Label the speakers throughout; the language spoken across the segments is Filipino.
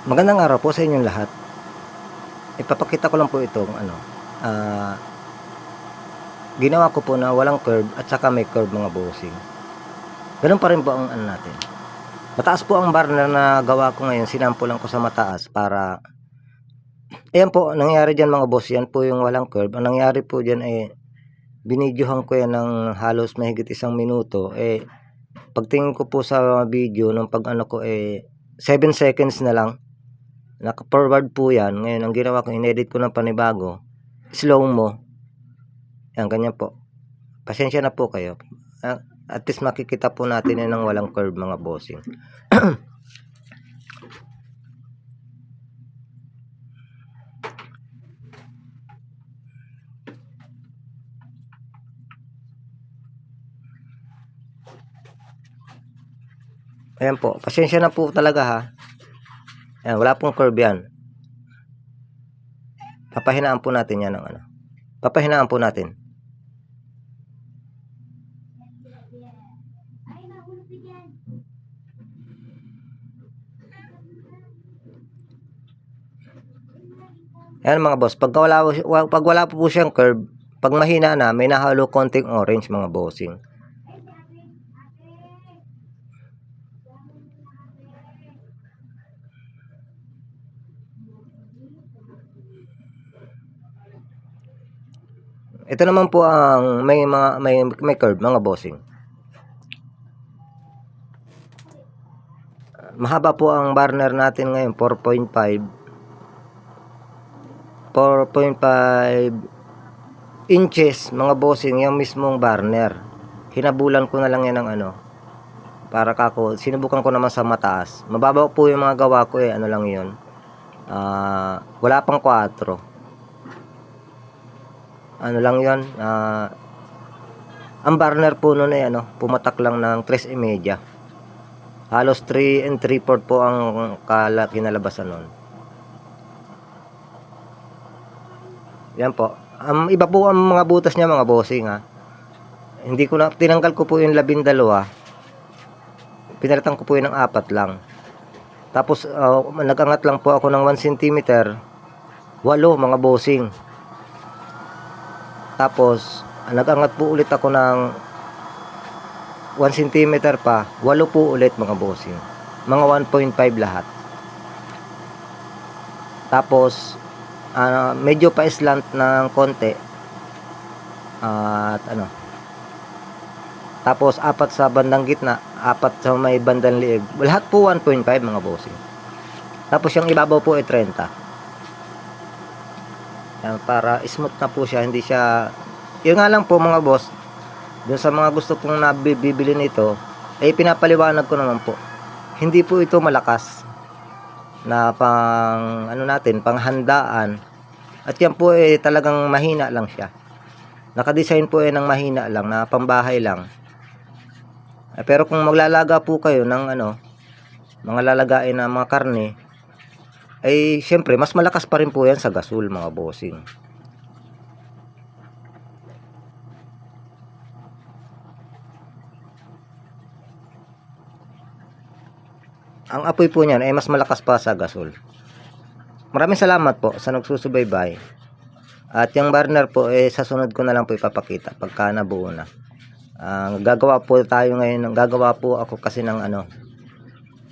Speaker 1: Magandang araw po sa inyong lahat. Ipapakita ko lang po itong ano, ah, ginawa ko po na walang curve at saka may curve mga bossing. Ganun pa rin po ang ano natin. Mataas po ang burner na gawa ko ngayon, sinampulan ko sa mataas para Ayan po, nangyari dyan mga boss, yan po yung walang curve. Ang nangyari po dyan eh, binidyohan ko yan ng halos mahigit isang minuto. Eh, pagtingin ko po sa video, nung pag ano ko eh, 7 seconds na lang. Naka-forward po yan. Ngayon, ang ginawa ko, inedit ko ng panibago. Slow mo. Yan, ganyan po. Pasensya na po kayo. Ah, At least makikita po natin yan ng walang curve mga bossing. Ayan po. Pasensya na po talaga ha. Ayan, wala pong curve yan. Papahinaan po natin yan ng ano. Papahinaan po natin. Ayan mga boss, pag wala, wa- pag wala po po siyang curve, pag mahina na, may nahalo konting orange mga bossing. Ito naman po ang may mga may may curve mga bossing. Mahaba po ang burner natin ngayon 4.5 4.5 inches mga bossing yung mismong burner. Hinabulan ko na lang yan ng ano para kako sinubukan ko naman sa mataas. Mababaw po yung mga gawa ko eh ano lang yun. Ah, wala pang 4 ano lang yon ah ang burner po noon ay ano pumatak lang ng 3 media. Halos 3 and 3 port po ang kala kinalabasan noon yan po. Um, iba po ang mga butas niya mga bossing ha hindi ko na tinanggal ko po yung labindalawa. Pinalitan ko po yun ng apat lang. Tapos ah, nagangat lang po ako ng 1 cm walo mga bossing tapos, nag-angat po ulit ako ng 1 cm pa. 8 po ulit mga bossing. Mga 1.5 lahat. Tapos, ah, medyo pa slant ng konti. at ano. Tapos, apat sa bandang gitna. Apat sa may bandang liig. Lahat po 1.5 mga bossing. Tapos, yung ibabaw po ay 30. Yan, para smooth na po siya, hindi siya yun nga lang po mga boss dun sa mga gusto pong nabibili nito eh pinapaliwanag ko naman po hindi po ito malakas na pang ano natin, panghandaan. At yan po eh talagang mahina lang siya. Nakadesign po eh ng mahina lang na pambahay lang. Eh, pero kung maglalaga po kayo ng ano mga lalagain na mga karne ay syempre mas malakas pa rin po yan sa gasol mga bossing. Ang apoy po niyan ay mas malakas pa sa gasol. Maraming salamat po sa nagsusubaybay. At yung burner po eh sa sunod ko na lang po ipapakita pagka nabuo na. Ang gagawa po tayo ngayon gagawa po ako kasi ng ano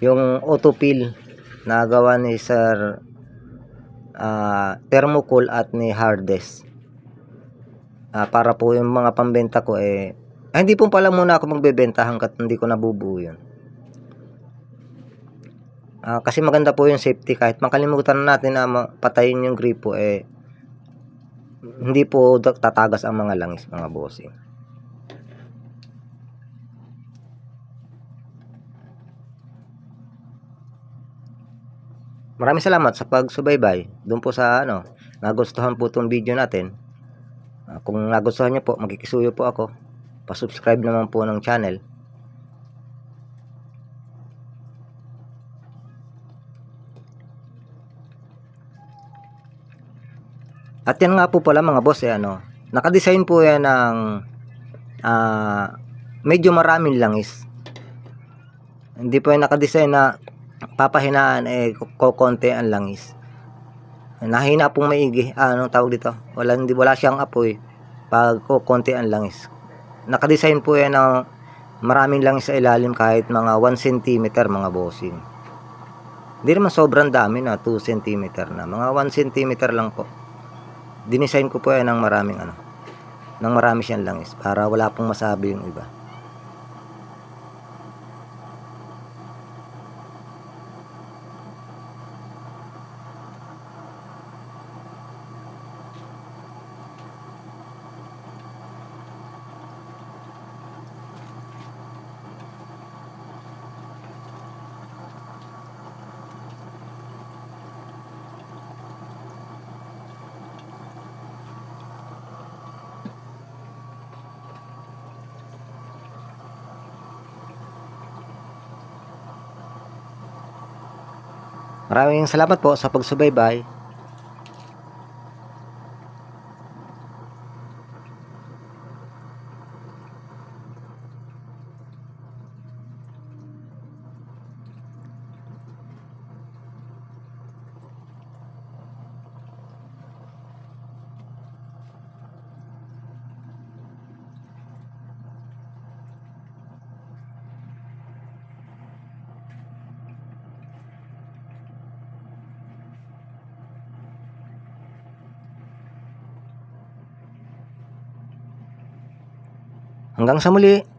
Speaker 1: yung autopill na gawa ni Sir ah, Thermocool at ni Hardes. Ah, para po yung mga pambenta ko eh ah, hindi po pala muna ako magbebenta hanggat hindi ko nabubuo yun. Ah, kasi maganda po yung safety kahit makalimutan natin na patayin yung gripo eh hindi po tatagas ang mga langis mga bossing. Maraming salamat sa pagsubaybay. Doon po sa ano, nagustuhan po itong video natin. Ah, kung nagustuhan niyo po, magkikisuyo po ako. Pa-subscribe naman po ng channel. At yan nga po pala mga boss, eh, ano, nakadesign po yan ng ah, medyo maraming langis. Hindi po yan nakadesign na papahinaan eh kokonti ang langis. Nahina pong maigi. Ah, anong tawag dito? Wala hindi wala siyang apoy pag kokonti ang langis. Nakadesign po yan ng maraming langis sa ilalim kahit mga 1 cm mga bossing. Hindi naman sobrang dami na 2 cm na. Mga 1 cm lang po. Dinesign ko po yan ng maraming ano. Ng marami siyang langis para wala pong masabi yung iba. Maraming salamat po sa pagsubaybay. Hanggang sa muli.